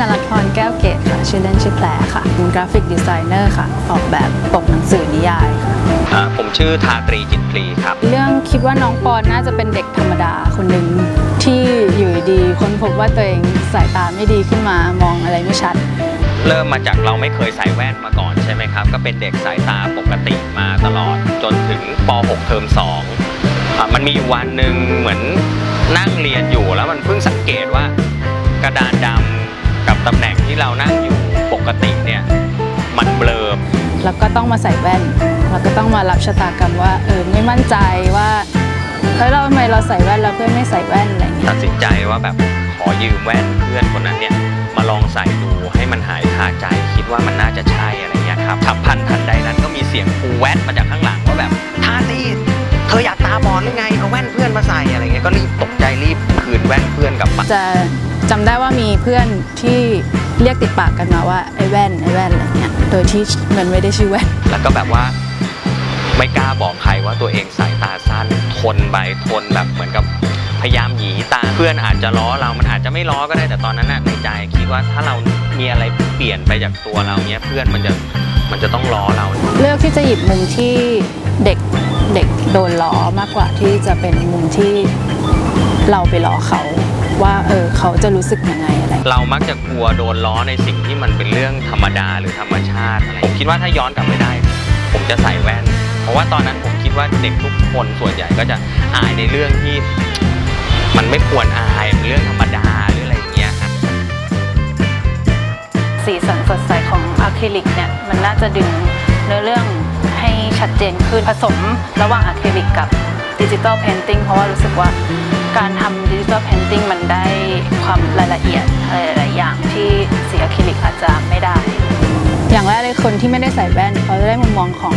นรัตพรแก้วเกตค่ะ ชื่อเล่นชื่อแพรค่ะเป็นกราฟิกดีไซเนอร์ค่ะ ออกแบบปกหนังสือนิยายค่ะอ่าผมชื่อทาตรีจิตพลีครับ เรื่องคิดว่าน้องปอนน่าจะเป็นเด็กธรรมดาคนหนึ่งที่อยู่ดีๆค้นพบว่าตัวเองสายตาไม่ดีขึ้นมามองอะไรไม่ชัด เริ่มมาจากเราไม่เคยใส่แว่นมาก่อนใช่ไหมครับ ก็เป็นเด็กสายตาปกติมาตลอดจนถึงป .6 เทอม2อะมันมีอยู่วันหนึ่งเหมือนนั่งเรียนอยู่แล้วมันเพิ่งสังเกตว่ากระดานดำ กับตำแหน่งที่เรานั่งอยู่ปกติเนี่ยมันเบลอแล้วก็ต้องมาใส่แว่น แล้วก็ต้องมารับชะตากรรมว่าเออไม่มั่นใจว่าเฮ้ยเราทำไมเราใส่แว่นแล้วเพื่อนไม่ใส่แว่นอะไรอย่างเงี้ยตัดสินใจว่าแบบขอยืมแว่นเพื่อนคนนั้นเนี่ยมาลองใส่ดูให้มันหายคาใจคิดว่ามันน่าจะใช่อะไรเงี้ยครับฉับพลันทันใดนั้นก็มีเสียงครูแว่นมาจากข้างหลังว่าแบบทาตีเธออยากตาบอดหรือไงเอาแว่นเพื่อนมาใส่อะไรเงี้ยก็รีบตกใจรีบคืนแว่นเพื่อนกลับมา จะ จำได้ว่ามีเพื่อนที่เรียกติดปากกันมาว่าไอ้แว่นไอ้แว่นอะไรเงี้ยโดยที่มันไม่ได้ชื่อแว่น แล้วก็แบบว่าไม่กล้าบอกใครว่าตัวเองสายตาสั้นทนไปทนแบบเหมือนกับพยายามหยีตาเพื่อนอาจจะล้อเรามันอาจจะไม่ล้อก็ได้แต่ตอนนั้นน่ะในใจคิดว่าถ้าเรามีอะไรเปลี่ยนไปจากตัวเราเนี้ยเพื่อนมันจะมันจะต้องล้อเรา เลือกที่จะหยิบมุมที่เด็กเด็กโดนล้อมากกว่าที่จะเป็นมุมที่เราไปล้อเขา ว่าเออเขาจะรู้สึกยังไงอะไร เรามักจะกลัวโดนล้อในสิ่งที่มันเป็นเรื่องธรรมดาหรือธรรมชาติอะไรผมคิดว่าถ้าย้อนกลับไปได้ ผมจะใส่แว่น เพราะว่าตอนนั้นผมคิดว่าเด็กทุกคนส่วนใหญ่ก็จะอายในเรื่องที่ มันไม่ควรอายเป็นเรื่องธรรมดาหรืออะไรอย่างเงี้ยครับสีสันสดใสของอะคริลิกเนี่ยมันน่าจะดึงเนื้อเรื่องให้ชัดเจนขึ้นผสมระหว่างอะคริลิกกับ ดิจิ t a ลเพนติงเพราะว่ารู้สึกว่าการทำดิจิ t a ลเพนติงมันได้ความรายละเอียดอะไรหลายๆอย่างที่สีอะคริลิกอาจจะไม่ได้ อย่างแรกเลยคนที่ไม่ได้ใส่แว่นเขาจะได้มุมมองของ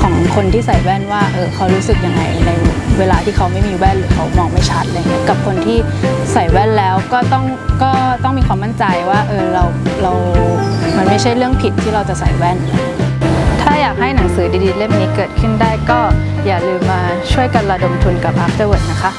ของคนที่ใส่แว่นว่าเออเขารู้สึกยังไงในเวลาที่เขาไม่มีแว่นหรือเขามองไม่ชัดอะไรเงี้ยกับคนที่ใส่แว่นแล้วก็ต้องก็ต้องมีความมั่นใจว่าเออเราเรา มันไม่ใช่เรื่องผิดที่เราจะใส่แว่น ถ้าอยากให้หนังสือดีๆ เล่มนี้เกิดขึ้นได้ก็อย่าลืมมาช่วยกันระดมทุนกับ Afterword นะคะ